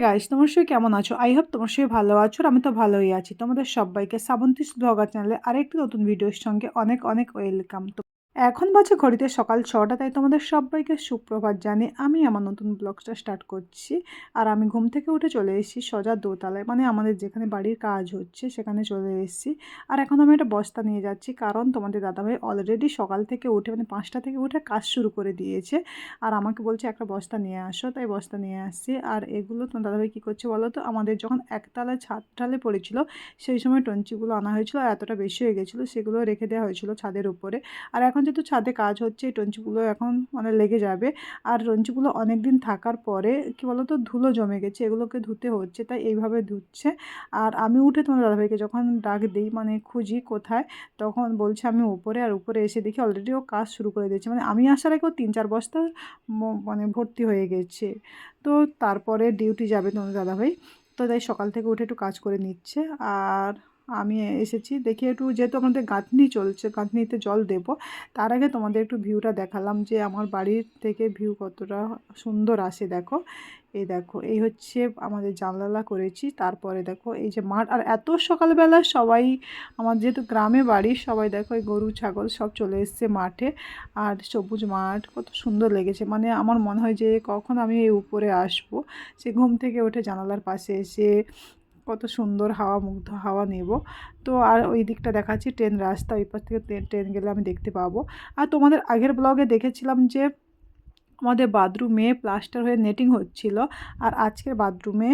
Guys তোমার সবাই কেমন আছো? আই হোপ তোমার সবাই ভালো আছো আমি তো ভালোই আছি। তোমাদের সবাইকে শ্রাবন্তী ব্লগার চ্যানেলে আরেকটি নতুন ভিডিওর সঙ্গে অনেক অনেক ওয়েলকাম তো এখন বাজে ঘড়িতে সকাল ছটা, তাই তোমাদের সবাইকে সুপ্রভাত জানি আমি আমার নতুন ব্লগটা স্টার্ট করছি। আর আমি ঘুম থেকে উঠে চলে এসেছি সোজা দোতলায় মানে আমাদের যেখানে বাড়ির কাজ হচ্ছে সেখানে চলে এসেছি। আর এখন আমি একটা বস্তা নিয়ে যাচ্ছি, কারণ তোমাদের দাদাভাই অলরেডি সকাল থেকে উঠে মানে পাঁচটা থেকে উঠে কাজ শুরু করে দিয়েছে। আর আমাকে বলছে, একটা বস্তা নিয়ে আসো। তাই বস্তা নিয়ে আসছি। আর এগুলো তোমার দাদাভাই কী করছে বলো তো? আমাদের যখন একতলায় ছাদ ঢালে পড়েছিল, সেই সময় টঞ্চিগুলো আনা হয়েছিল, আর এতটা বেশি হয়ে গেছিল, সেগুলো রেখে দেওয়া হয়েছিল ছাদের উপরে। আর এখন যেহেতু ছাদে কাজ হচ্ছে, এই টঞ্চিগুলো এখন মানে লেগে যাবে। আর টঞ্চিগুলো অনেক দিন থাকার পরে, কী বলো তো ধুলো জমে গেছে, এগুলোকে ধুতে হচ্ছে, তাই এইভাবে ধুচ্ছে। আর আমি উঠে তোমার দাদাভাইকে যখন ডাক দিই মানে খুঁজি কোথায়, তখন বলছে আমি উপরে, আর উপরে এসে দেখি অলরেডি ও কাজ শুরু করে দিয়েছে। মানে আমি আসার আগেও তিন চার বস্তা মানে ভর্তি হয়ে গেছে। তো তারপরে ডিউটি যাবে তোমার দাদাভাই, তো তাই সকাল থেকে উঠে একটু কাজ করে নিচ্ছে। আর আমি এসেছি। দেখি একটু যেহেতু আমাদের গাঁথনি চলছে, গাঁথনিতে জল দেব। তার আগে তোমাদের একটু ভিউটা দেখালাম যে আমার বাড়ির থেকে ভিউ কতটা সুন্দর আসে দেখো। এই দেখো, এই হচ্ছে আমাদের জানলালা করেছি। তারপরে দেখো, এই যে মাঠ, আর এত সকালবেলা সবাই, আমার যেহেতু গ্রামে বাড়ি, সবাই দেখো এই গরু, ছাগল সব চলে এসছে মাঠে। আর সবুজ মাঠ, কত সুন্দর লেগেছে। মানে আমার মনে হয় যে কখন আমি এই উপরে আসব, সে ঘুম থেকে উঠে জানালার পাশে এসে কত সুন্দর হাওয়া মুগ্ধ, হাওয়া নেব। তো আর ওই দিকটা দেখাচ্ছি, ট্রেন রাস্তা, ওই পাশ থেকে ট্রেন গেলে আমি দেখতে পাবো। আর তোমাদের আগের ব্লগে দেখেছিলাম যে আমাদের বাথরুমে প্লাস্টার হয়ে নেটিং হচ্ছিল আর আজকের বাথরুমে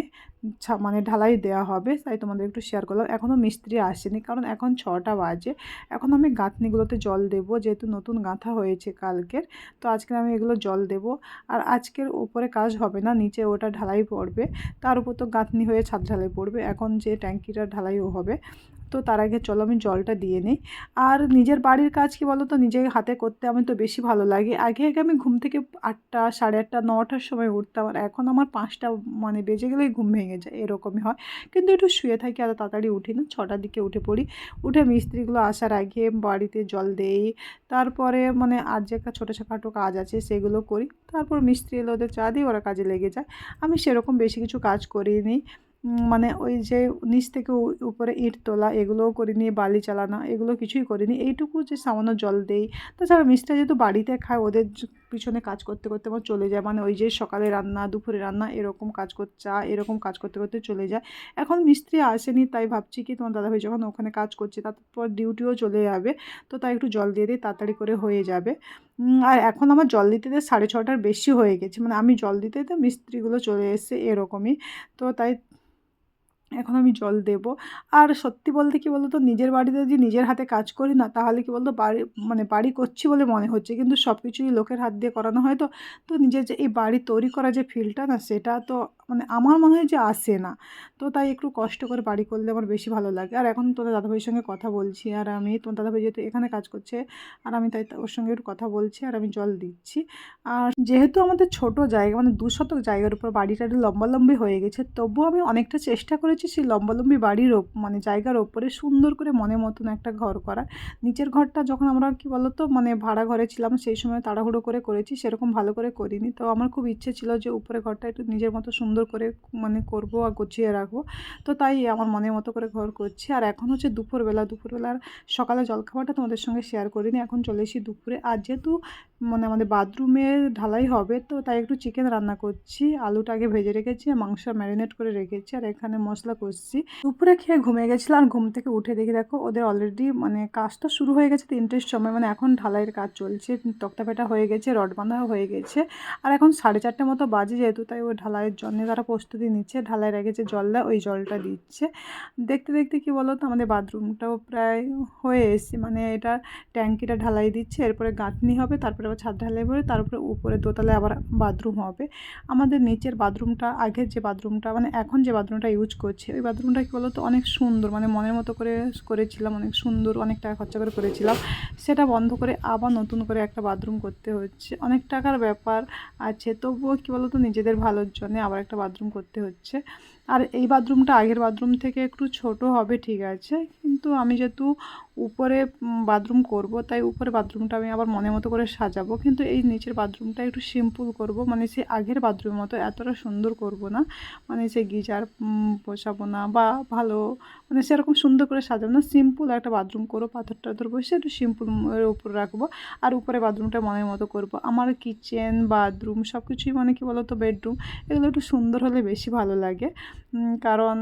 মানে ঢালাই দেওয়া হবে, তাই তোমাদের একটু শেয়ার করলাম। এখনও মিস্ত্রি আসেনি, কারণ এখন ছটা বাজে। এখন আমি গাঁথনিগুলোতে জল দেবো, যেহেতু নতুন গাঁথা হয়েছে কালকের, তো আজকে আমি এগুলো জল দেব। আর আজকের উপরে কাজ হবে না, নিচে ওটা ঢালাই পড়বে, তার উপর তো গাঁথনি হয়ে ছাদ ঢালাই পড়বে, এখন যে ট্যাঙ্কিটা ঢালাইও হবে তো তার আগে চলো আমি জলটা দিয়ে নিই। আর নিজের বাড়ির কাজ কি বলো তো নিজে হাতে করতে আমি তো বেশি ভালো লাগে। আগে আগে আমি ঘুম থেকে আটটা, সাড়ে আটটা, নটার সময় উঠতাম আর এখন আমার পাঁচটা মানে বেজে গেলেই ঘুম ভেঙে যায়, এরকমই হয়। কিন্তু একটু শুয়ে থাকি আর তাড়াতাড়ি উঠি না, ছটার দিকে উঠে পড়ি। উঠে মিস্ত্রিগুলো আসার আগে বাড়িতে জল দেই। তারপরে মানে আর যে একটা ছোটো খাটো কাজ আছে সেগুলো করি। তারপর মিস্ত্রি এলে ওদের চা দিই, ওরা কাজে লেগে যায়। আমি সেরকম বেশি কিছু কাজ করিনি। মানে ওই যে নিচ থেকে উপরে ইট তোলা, এগুলোও করিনি, বালি চালানো, এগুলো কিছুই করিনি। এইটুকু যে সামান্য জল দেই। তাছাড়া মিস্ত্রি যেহেতু বাড়িতে খায়, ওদের পিছনে কাজ করতে করতে আমার চলে যায়। মানে ওই যে সকালে রান্না, দুপুরে রান্না, এরকম কাজ করতে চা, এরকম কাজ করতে করতে চলে যায়। এখন মিস্ত্রি আসেনি, তাই ভাবছি কি তোমার দাদাভাই যখন ওখানে কাজ করছে, তারপর ডিউটিও চলে যাবে। তো তাই একটু জল দিয়ে দিই, তাড়াতাড়ি করে হয়ে যাবে। আর এখন আমার জল দিতে সাড়ে ছটার বেশি হয়ে গেছে। মানে আমি জল দিতে মিস্ত্রিগুলো চলে এসছে এরকমই। তো তাই এখন আমি জল দেব। আর সত্যি বলতে কি বলতো, নিজের বাড়িতে যদি নিজের হাতে কাজ করি না, তাহলে কি বলতো, বাড়ি মানে বাড়ি করছি বলে মনে হচ্ছে। কিন্তু সব কিছুই লোকের হাত দিয়ে করানো হয় তো তো নিজের যে এই বাড়ি তৈরি করা যে ফিলটা না, সেটা তো মানে আমার মনে হয় যে আসে না। তো তাই একটু কষ্ট করে বাড়ি করলে আমার বেশি ভালো লাগে। আর এখন তোদের দাদাভাইয়ের সঙ্গে কথা বলছি, আর আমি তোমার দাদাভাই যেহেতু এখানে কাজ করছে, আর আমি তাই ওর সঙ্গে একটু কথা বলছি, আর আমি জল দিচ্ছি। আর যেহেতু আমাদের ছোট জায়গা মানে দু শতক জায়গার উপর বাড়িটা একটু লম্বালম্বি হয়ে গেছে, তবুও আমি অনেকটা চেষ্টা করেছি সেই লম্বালম্বি বাড়ির মানে জায়গার ওপরে সুন্দর করে মনের মতন একটা ঘর করা। নিচের ঘরটা যখন আমরা কি বলতো মানে ভাড়া ঘরে ছিলাম, সেই সময় তাড়াহুড়ো করে করেছি, সেরকম ভালো করে করিনি। তো আমার খুব ইচ্ছে ছিল যে উপরে ঘরটা একটু নিজের মতো সুন্দর করে মানে করব আর গুছিয়ে রাখব। তো তাই আমার মনের মতো করে ঘর করছি। আর এখন হচ্ছে দুপুরবেলা, দুপুরবেলার সকালে জলখাবারটা তোমাদের সঙ্গে শেয়ার করিনি। এখন চলে এসেছি দুপুরে। আর যেহেতু মানে আমাদের বাথরুমে ঢালাই হবে, তো তাই একটু চিকেন রান্না করছি। আলুটা আগে ভেজে রেখেছি মাংস ম্যারিনেট করে রেখেছি। আর এখানে মশলা কষছি। দুপুরে খেয়ে ঘুমিয়ে গেছিলাম আর ঘুম থেকে উঠে দেখি দেখো ওদের অলরেডি মানে কাজ তো শুরু হয়ে গেছে তিনটের সময় মানে এখন ঢালাইয়ের কাজ চলছে তক্তাপেটা হয়ে গেছে, রড বাঁধা হয়ে গেছে। আর এখন সাড়ে চারটে মতো বাজে যেহেতু, তাই ওই ঢালাইয়ের জন্য তারা প্রস্তুতি নিচ্ছে, ঢালাইয়ের রেখে যে জল দেয় ওই জলটা দিচ্ছে। দেখতে দেখতে কি বলো তো আমাদের বাথরুমটাও প্রায় হয়ে এসছে মানে এটা ট্যাঙ্কিটা ঢালাই দিচ্ছে, এরপরে গাঁথনি হবে, তারপরে আবার ছাদ ঢালাই করে তারপরে উপরে দোতলায় আবার বাথরুম হবে। আমাদের নিচের বাথরুমটা, আগের যে বাথরুমটা মানে এখন যে বাথরুমটা ইউজ করছি করছি। ওই বাথরুমটা কী বলো তো অনেক সুন্দর। মানে মনের মতো করে করেছিলাম, অনেক সুন্দর, অনেক টাকা খরচা করে করেছিলাম। সেটা বন্ধ করে আবার নতুন করে একটা বাথরুম করতে হচ্ছে। অনেক টাকার ব্যাপার আছে। তবুও কী বলো তো নিজেদের ভালোর জন্যে আবার একটা বাথরুম করতে হচ্ছে। আর এই বাথরুমটা আগের বাথরুম থেকে একটু ছোট হবে, ঠিক আছে। কিন্তু আমি যেহেতু উপরে বাথরুম করব, তাই উপরে বাথরুমটা আমি আবার মনের মতো করে সাজাবো। কিন্তু এই নিচের বাথরুমটা একটু সিম্পল করব। মানে সে আগের বাথরুমের মতো এতটা সুন্দর করব না। মানে সে গিজার বসাবো না বা ভালো মানে সেরকম সুন্দর করে সাজাবো না। সিম্পল একটা বাথরুম করব, পাথর টাথর বসে একটু সিম্পল উপর রাখব আর উপরে বাথরুমটা মনের মতো করব। আমার কিচেন বাথরুম সব কিছুই মানে কি বলো তো বেডরুম এগুলো একটু সুন্দর হলে বেশি ভালো লাগে। কারণ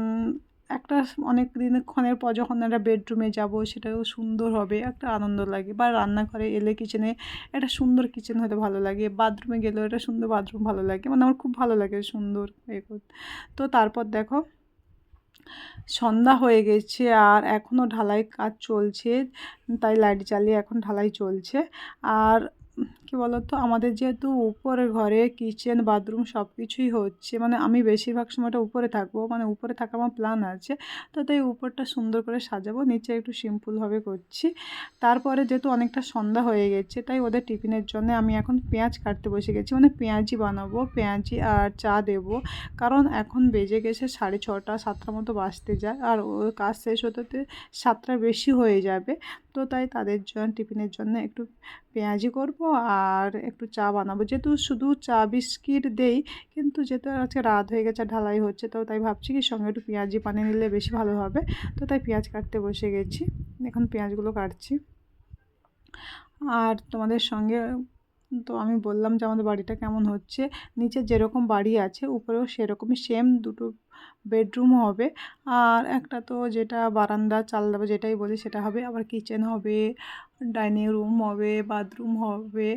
একটা অনেক দিনক্ষণের পর যখন একটা বেডরুমে যাব সেটাও সুন্দর হবে, একটা আনন্দ লাগে। বা রান্নাঘরে এলে কিচেনে একটা সুন্দর কিচেন হতে ভালো লাগে বাথরুমে গেলেও একটা সুন্দর বাথরুম ভালো লাগে। মানে আমার খুব ভালো লাগে সুন্দর এ তো তারপর দেখো সন্ধ্যা হয়ে গেছে আর এখনও ঢালাই কাজ চলছে, তাই লাইট জ্বালিয়ে এখন ঢালাই চলছে। আর কী বলতো? আমাদের যেহেতু উপরে ঘরে কিচেন বাথরুম সব কিছুই হচ্ছে মানে আমি বেশিরভাগ সময়টা উপরে থাকব মানে উপরে থাকা আমার প্ল্যান আছে। তো তাই উপরটা সুন্দর করে সাজাবো, নিচে একটু সিম্পলভাবে করছি। তারপরে যেহেতু অনেকটা সন্ধ্যা হয়ে গেছে, তাই ওদের টিফিনের জন্য আমি এখন পেঁয়াজ কাটতে বসে গেছি মানে পেঁয়াজি বানাবো, পেঁয়াজি আর চা দেব। কারণ এখন বেজে গেছে সাড়ে ছটা, সাতটার মতো বাজতে যায়, আর ওর কাজ শেষ হতে সাতটার বেশি হয়ে যাবে। তো তাই তাদের জন্য টিফিনের জন্য একটু পেঁয়াজি করব আর একটু চা বানাবো। যেহেতু শুধু চা বিস্কিট দেই, কিন্তু যেহেতু আজকে রাত হয়ে গেছে, ঢালাই হচ্ছে, তো তাই ভাবছি কি সঙ্গে একটু পেঁয়াজি পানি নিলে বেশি ভালো হবে। তো তাই পেঁয়াজ কাটতে বসে গেছি। এখন পেঁয়াজগুলো কাটছি। আর তোমাদের সঙ্গে তো আমি বললাম যে আমাদের বাড়িটা কেমন হচ্ছে। নিচে যেরকম বাড়ি আছে, উপরেও সেরকমই সেম দুটো বেডরুম হবে। আর একটা তো যেটা বারান্দা চাল দেবো যেটাই বলি সেটা হবে। আবার কিচেন হবে ডাইনিং রুম হবে বাথরুম হবে।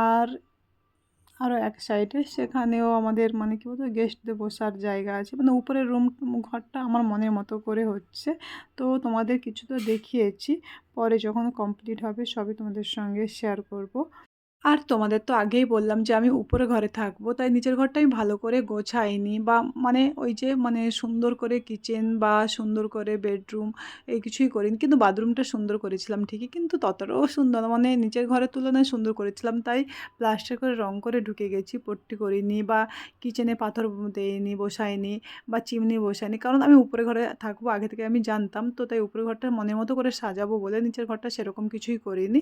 আর আরও এক সাইডে সেখানেও আমাদের মানে কী বলতো গেস্টদের বসার জায়গা আছে। মানে উপরের রুম ঘরটা আমার মনের মতো করে হচ্ছে। তো তোমাদের কিছু তো দেখিয়েছি। পরে যখন কমপ্লিট হবে সবই তোমাদের সঙ্গে শেয়ার করব। আর তোমাদের তো আগেই বললাম যে আমি উপরে ঘরে থাকব, তাই নিচের ঘরটা আমি ভালো করে গোছাইনি বা মানে ওই যে মানে সুন্দর করে কিচেন বা সুন্দর করে বেডরুম এই কিছুই করিনি, কিন্তু বাথরুমটা সুন্দর করেছিলাম ঠিকই, কিন্তু ততটাও সুন্দর মানে নিচের ঘরের তুলনায় সুন্দর করেছিলাম, তাই প্লাস্টার করে রং করে ঢুকে গেছি, পট্টি করিনি বা কিচেনে পাথর দেইনি, বসাইনি বা চিমনি বসাইনি, কারণ আমি উপরে ঘরে থাকব আগে থেকে আমি জানতাম, তো তাই উপরে ঘরটা মনের মতো করে সাজাবো বলে নিচের ঘরটা সেরকম কিছুই করিনি।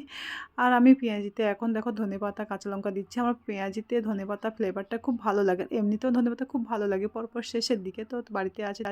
আর আমি পেঁয়াজিতে এখন দেখো ধনে পাতা, কাঁচা লঙ্কা দিচ্ছি। আমার পেঁয়াজিতে ধনে পাতা ফ্লেভারটা খুব ভালো লাগে। এমনিতেও ধনে পাতা খুব ভালো লাগে। পরপর শেষের দিকে তো বাড়িতে আছে